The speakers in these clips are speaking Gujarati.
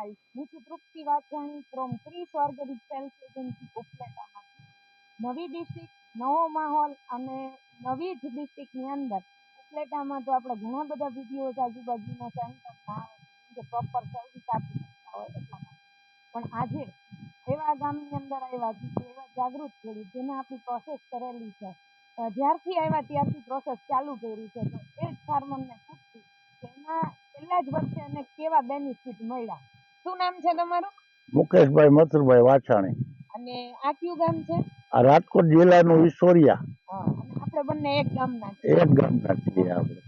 હાય હું છું Trupti Vaghani from Kris organic agency ઉપલેટામાંથી નવી ડિસ્ટ્રિક્ટ નવો માહોલ અને નવી જ ડિસ્ટ્રિક્ટની અંદર. ઉપલેટામાં તો આપણે ઘણા બધા વિડીયોઝ આજુબાજુના સેન્ટરમાં જે પ્રોપર સર્વિસ આપી શકતા હોય એટલા પણ આજે એવા ગામની અંદર આવ્યા છીએ એવા જાગૃત થયેલી જેને આપણી પ્રોસેસ કરેલી છે. જ્યારથી આવ્યા ત્યારથી પ્રોસેસ ચાલુ કરી છે. તો એ જ ફાર્મરને પૂછતી એના પહેલાં જ વર્ષે એને કેવા બેનિફિટ મળ્યા? શું નામ છે તમારું? મુકેશભાઈ મથુરભાઈ વાછાણી. અને આ કયું ગામ છે? આ રાજકોટ જિલ્લાનું ઈશ્વરિયા. આપણે બંને એક ગામના એક ગામના છીએ આપણે.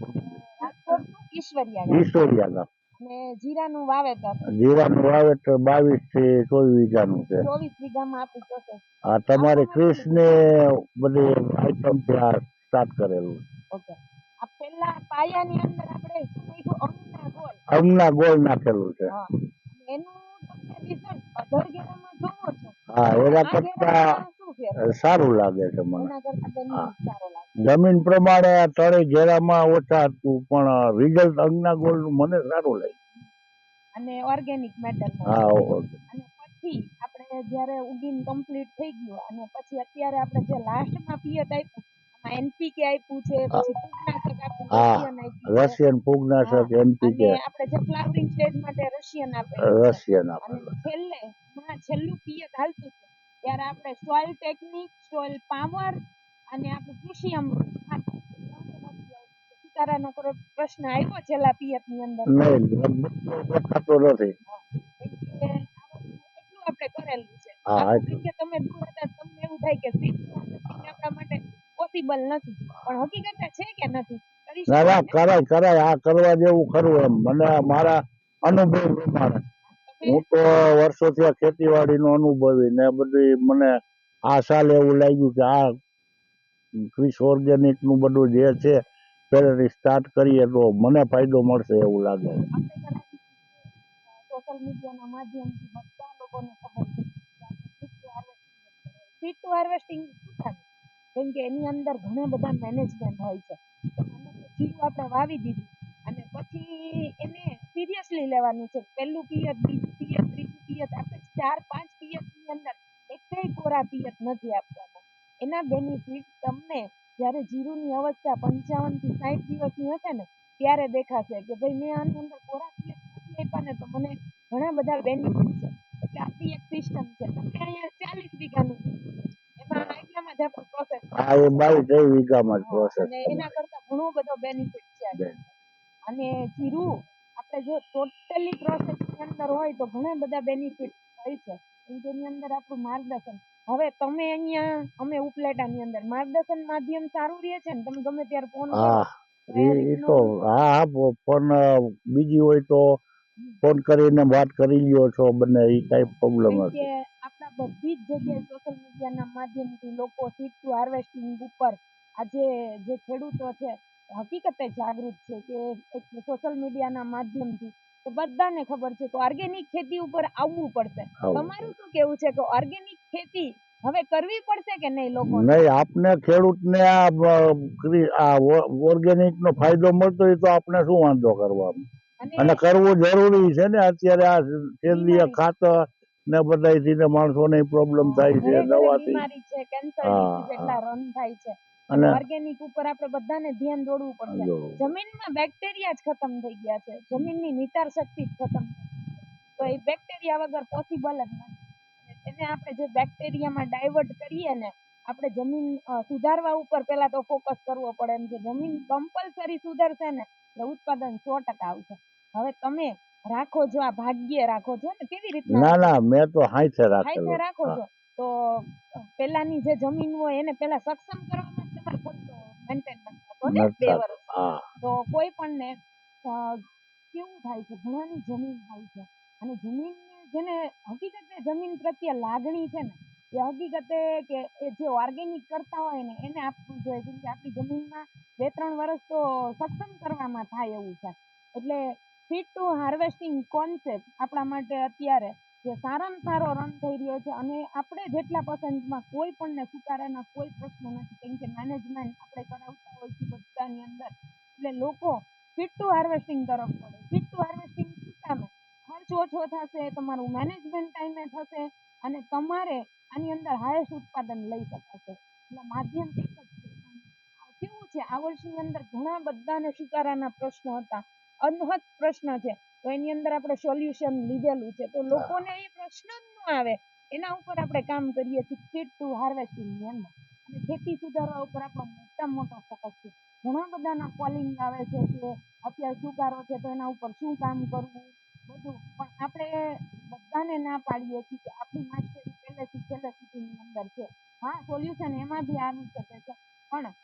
રાજકોટ ઈશ્વરિયા ગામ. ઈશ્વરિયા ગામ. અને જીરાનું વાવેતર? જીરાનું વાવેતર બાવીસથી ચોવીસ વીઘાનું છે. ચોવીસ વીઘામાં તમારી ક્રિસને બધી આઈટમ ત્યાં સ્ટાર્ટ કરેલું. ઓકે. આ પહેલા પાયાની અંદર આપણે અમના ગોળ. અમના ગોળ નાખેલું છે હા અને એનું તમને રિઝલ્ટ અધર ગેરામાં જોવો છો હા એના કરતા સારું લાગે છે મને. જમીન પ્રમાણે તળે ઘેરામાં ઓછા હતું પણ રિઝલ્ટ અંગના ગોળનું મને સારું લાગ્યું. અને ઓર્ગેનિક મેટર હા અને પછી આપણે જ્યારે ઉગીન કમ્પ્લીટ થઈ ગયું અને પછી અત્યારે આપણે જે લાસ્ટમાં પિયત આપ્યું એનપીકે આપ્યું છે પછી કીટનાશક આપ્યું રશિયન ફૂગનાશક એનપીકે આપણે જે ફ્લાવરિંગ સ્ટેજ માટે રશિયન આપે રશિયન આપે. છેલ્લે હા છેલ્લું પિયત હાલતું છે. ત્યારે આપણે સોઇલ ટેકનિક સોઇલ પાવર અને આપણું કૃષિ અમૃત ખાતર પ્રશ્ન આવ્યો છેલ્લા પિયતની અંદર. નહીં દેખાતો નથી. એટલે આપણે કરેલું છે. હા, તમે દૂર હતા તમને એવું થાય કે આપણા માટે પોસિબલ નથી. પણ હકીકત છે કે નથી? ના ના કરાય કરાય આ કરવા જેવું ખરું એમ. મને મારા અનુભવ પ્રમાણે. હું તો વર્ષોથી આ ખેતીવાડીનો અનુભવી ને બધી મને આ સાલ એવું લાગ્યું કે આ ક્રિસ ઓર્ગેનિકનું બધું જે છે પહેલેથી સ્ટાર્ટ કરીએ તો મને ફાયદો મળશે એવું લાગે. હાર્વેસ્ટિંગ કેમ કે એની અંદર ઘણા બધા મેનેજમેન્ટ હોય છે. જીરું આપણે વાવી દીધું. અને પછી એને સિરિયસલી લેવાનું છે. પહેલું પિયત બીજું પિયત ત્રીજું પિયત આપણે ચાર પાંચ પિયતની અંદર એકેય કોરા પિયત નથી આપવાના. એના બેનિફિટ તમને જ્યારે જીરુની અવસ્થા પંચાવનથી સાઠ દિવસની હશે ને ત્યારે દેખાશે કે ભાઈ મેં આની અંદર કોરા પિયત નથી આપ્યા ને તો મને ઘણા બધા બેનિફિટ છે. એટલે આપણી એક સિસ્ટમ છે. તમે અહીંયા ચાલીસ વીઘાનું એમાં એટલામાં જ આપણું પ્રોસેસ હા એ બાવીસ ત્રેવીસ વીઘામાં પ્રોસેસ એના કરતા ઘણો બધો બેનિફિટ છે. અને જીરું આપણે જો ટોટલી પ્રોસેસ અંદર હોય તો ઘણા બધા બેનિફિટ હોય છે. એની અંદર આપણું માર્ગદર્શન. હવે તમે અહીંયા અમે ઉપલેટાની અંદર. માર્ગદર્શન માધ્યમ સારું રહે છે ને? તમે ગમે ત્યારે ફોન હા એ તો હા પ- બીજી હોય તો ફોન કરીને વાત કરી લ્યો છો બંને એ કઈ પ્રોબ્લેમ નથી. કે આપણા બધી જ જગ્યાએ સોશિયલ મીડિયાના માધ્યમથી લોકો સીટ ટુ હાર્વેસ્ટિંગ ઉપર આજે જે ખેડૂતો છે હકીકતે જાગૃત છે કે એક સોશિયલ મીડિયાના માધ્યમથી તો બધાને ખબર છે કે ઓર્ગેનિક ખેતી ઉપર આવવું પડશે. તમારું શું કેવું છે કે ઓર્ગેનિક ખેતી હવે કરવી પડશે કે નહીં લોકો નહીં આપને ખેડૂતને આ આ ઓર્ગેનિક નો ફાયદો મળતો હોય તો આપણે શું વાંધો કરવાનો અને કરવું જરૂરી છે ને અત્યારે આ સેન્દ્રીય ખાતર ને બધાથી ને માણસોને પ્રોબ્લેમ થાય છે દવાથી. કેન્સર એટલા રન થાય છે. અને ઓર્ગેનિક ઉપર આપણે બધાને ધ્યાન દોડવું પડશે. જમીનમાં બેક્ટેરિયા જ ખતમ થઈ ગયા છે. જમીનની નિતાર શક્તિ જ ખતમ તો એ બેક્ટેરિયા વગર પોસિબલ જ નથી. એને આપણે જે બેક્ટેરિયામાં ડાયવર્ટ કરીએ ને આપણે જમીન સુધારવા ઉપર પહેલા તો ફોકસ કરવો પડે. એમ કે જમીન કમ્પલસરી સુધરશે ને એટલે ઉત્પાદન સો ટકા આવશે. હવે તમે રાખો છો આ ભાગ્ય રાખો છો ને કેવી રીતે ના રાખો ના મેં તો હાઈથે રાખેલો. રાખો છો. તો પેલાની જે જમીન હોય એને પેલા સક્ષમ કરવામાં હા. તો કોઈ પણ ને કેવું થાય છે? ઘણાની જમીન થાય છે. અને જમીન જેને હકીકતે જમીન પ્રત્યે લાગણી છે ને એ હકીકતે કે એ જે ઓર્ગેનિક કરતા હોય ને એને આપવું જોઈએ. કેમ કે આપણી જમીનમાં બે ત્રણ વર્ષ તો સક્ષમ કરવામાં થાય એવું છે. એટલે ફીટ ટુ હાર્વેસ્ટિંગ કોન્સેપ્ટ આપણા માટે અત્યારે જે સારામાં સારો રન થઈ રહ્યો છે અને આપણે જેટલા પસંદમાં કોઈ પણને સુધારાના કોઈ પ્રશ્ન નથી. કેમ કે મેનેજમેન્ટ આપણે કરાવતા હોય છે બધાની અંદર. એટલે લોકો ફિટ ટુ હાર્વેસ્ટિંગ તરફ પડે ફિટ ટુ હાર્વેસ્ટિંગ શું ખર્ચ ઓછો થશે, તમારું મેનેજમેન્ટ ટાઈમે થશે અને તમારે આની અંદર હાઈએસ્ટ ઉત્પાદન લઈ શકાશે. એટલે માધ્યમ એક જ છે. કેવું છે? આ વર્ષની અંદર ઘણા બધાને સુકારાના પ્રશ્નો હતા. અનહદ પ્રશ્ન છે. તો એની અંદર આપણે સોલ્યુશન લીધેલું છે. તો લોકોને એ પ્રશ્ન જ ન આવે. એના ઉપર આપણે કામ કરીએ છીએ. ફીટ ટુ હાર્વેસ્ટિંગની અંદર અને ખેતી સુધારવા ઉપર આપણો મોટા મોટો ફોકસ છે. ઘણા બધાના કોલિંગ આવે છે કે અત્યારે સુકારો છે તો એના ઉપર શું કામ કરવું? બધું. પણ આપણે બધાને ના પાડીએ છીએ કે આપણી માસ્ટરી પહેલેથી છેલ્લે સુધીની અંદર છે. હા સોલ્યુશન એમાં બી આવી શકે છે.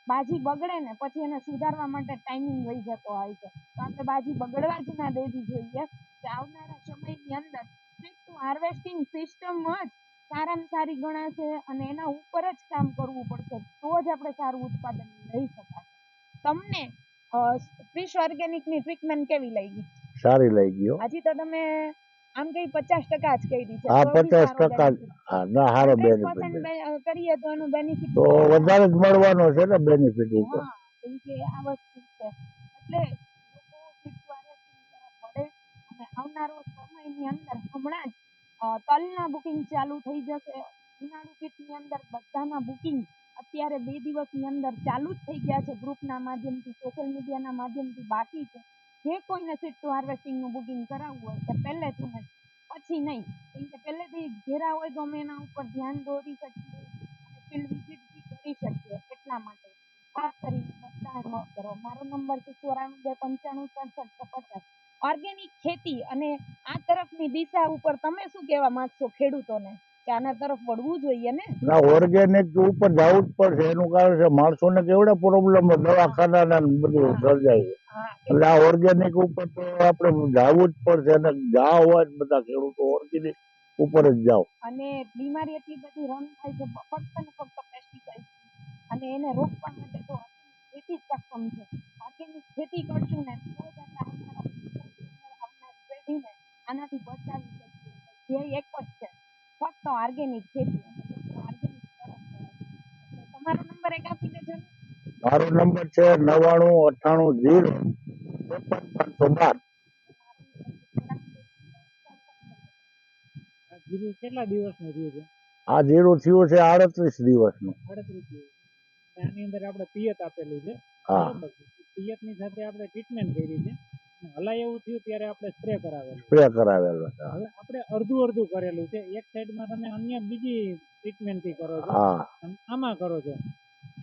બાજી બગડે ને પછી એને સુધારવા માટે ટાઈમિંગ વહી જતો હોય છે. તો આપણે બાજી બગડવા જ ના દેવી જોઈએ કે આવનારા સમયની અંદર સ્ટ્રીક્ટ હાર્વેસ્ટિંગ સિસ્ટમ જ સારામાં સારી ગણાશે અને એના ઉપર જ કામ કરવું પડશે. તો જ આપણે સારું ઉત્પાદન લઈ શકાય તમને ફિશ ઓર્ગેનિકની ટ્રીટમેન્ટ કેવી લાગી? સારી લાગી ગયો હજી તો તમે આમ કઈ પચાસ ટકા જ કહી છે. હા પચાસ ટકા હા ના હારો બેનિફિટ કરીએ તો એનું બેનિફિટ તો વધારે જ મળવાનો છે ને બેનિફિટ એ તો. કે આ વસ્તુ છે. એટલે આવનારો સમયની અંદર હમણાં જ તલ તલના બુકિંગ ચાલુ થઈ જશે. ઉનાળુ કીટની અંદર બધાના બુકિંગ અત્યારે બે દિવસની અંદર ચાલુ જ થઈ ગયા છે. ગ્રુપના માધ્યમથી સોશિયલ મીડિયાના માધ્યમથી બાકી છે. જે કોઈને સીટ ટુ હાર્વેસ્ટિંગનું બુકિંગ કરાવવું હોય તે પહેલેથી ને પછી નહીં. કેમ કે પહેલેથી ઘેરા હોય તો અમે એના ઉપર ધ્યાન દોરી શકીએ અને ફિલ્ડ વિઝિટ બી કરી શકીએ એટલા માટે. ખાસ કરીને બધા ન કરો. મારો નંબર છે ચોરાણું બે પંચાણું સડસઠ પચાસ. ઓર્ગેનિક ખેતી અને આ તરફની દિશા ઉપર તમે શું કહેવા માંગશો ખેડૂતોને? કે આના તરફ વળવું જોઈએ ને? ના ઓર્ગેનિક ઉપર જવું જ પડશે. એનું કારણ છે માણસોને કેવડા પ્રોબ્લેમ દવાખાના ને બધું સર્જાય છે. એટલે આ ઓર્ગેનિક ઉપર તો આપણે જવું જ પડશે અને જા હોય બધા ખેડૂતો ઓર્ગેનિક ઉપર જ જાઓ. અને બીમારી એટલી બધી રન થાય છે ફક્ત ને ફક્ત પેસ્ટિસાઇડ અને એને રોકવા માટે તો organic ખેતી જ સક્ષમ છે ઓર્ગેનિક ખેતી કરશું ને તો જ આપણે આવનારા future ની અંદર આવનારી પેઢીને આનાથી બચાવી શકીએ ધ્યેય એક જ છે ફક્ત ઓર્ગેનિક ખેતી અને લોકો organic તરફ વળે. એટલે તમારો નંબર એક આપી દેજો ને મારો નંબર છે નવ્વાણું અઠ્ઠાણું જીરો ત્રેપન પાંચસો બાર. કેટલા દિવસનું થયું છે? આ જીરું થયું છે આડત્રીસ દિવસનું. આડત્રીસ દિવસ. અને આની અંદર આપણે પિયત આપેલું છે. હા. પિયતની સાથે આપણે ટ્રીટમેન્ટ કરી છે. હલાય એવું થયું ત્યારે આપણે સ્પ્રે કરાવેલું. સ્પ્રે કરાવેલું છે હવે આપણે અડધું અડધું કરેલું છે. એક સાઈડમાં તમે અન્ય બીજી ટ્રીટમેન્ટથી કરો છો. આમાં કરો છો.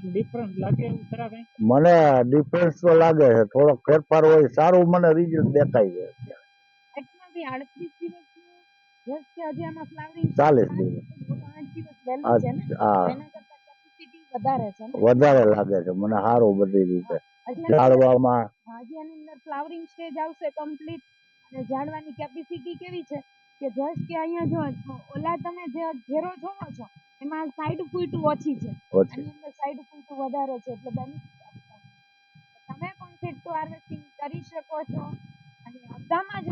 ડિફરન્સ લાગે એવું ખરા કઈ? મને ડિફરન્સ તો લાગે છે. થોડો ફેરફાર હોય સારું મને રિઝલ્ટ દેખાય છે એટમાં બી આડત્રીસ દિવસ જસ્ટ કે હજી આમાં ફ્લાવરિંગ ચાલીસ દિવસ. હા. એના વધારે છે વધારે લાગે છે. મને સારું બધી રીતે. ઝાડવામાં હાજી આની અંદર ફ્લાવરિંગ સ્ટેજ આવશે કમ્પ્લીટ અને ઝાડવાની કેપેસિટી કેવી છે? કે જસ્ટ કે અહીંયા જો ઓલા તમે જે ઘેરો જોવો છો એમાં સાઈડ ફૂટ ઓછી છે. ઓછી. અંદર સાઈડ ફૂટ વધારે છે એટલે બેનિફિટ તમે પણ ટુ હાર્વેસ્ટિંગ કરી શકો છો. અને અડધામાં જ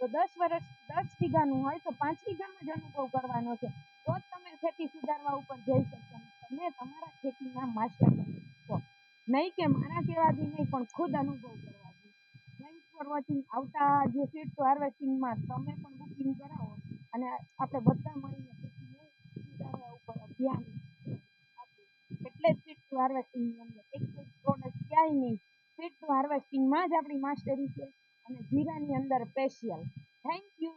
તો દસ વર્ષ દસ વીઘાનું હોય તો પાંચ વીઘામાં જ અનુભવ કરવાનો છે. તો જ તમે ખેતી સુધારવા ઉપર જઈ શકશો. તમે તમારા ખેતીના માસ્ટર બની શકશો નહીં કે મારા કહેવાથી નહીં પણ ખુદ અનુભવ કરવાથી આવતા જે સીડ ટુ હાર્વેસ્ટિંગમાં તમે પણ બુકિંગ કરાવો અને આપણે બધા મળીને સુધારવા ઉપર ધ્યાન એટલે જ ટુ હાર્વેસ્ટિંગની અંદર એક પ્રોડક્ટ ક્યાંય નહીં. સીડ ટુ હાર્વેસ્ટિંગમાં જ આપણી માસ્ટરી છે અને જીરાની અંદર સ્પેશિયલ થેન્ક યુ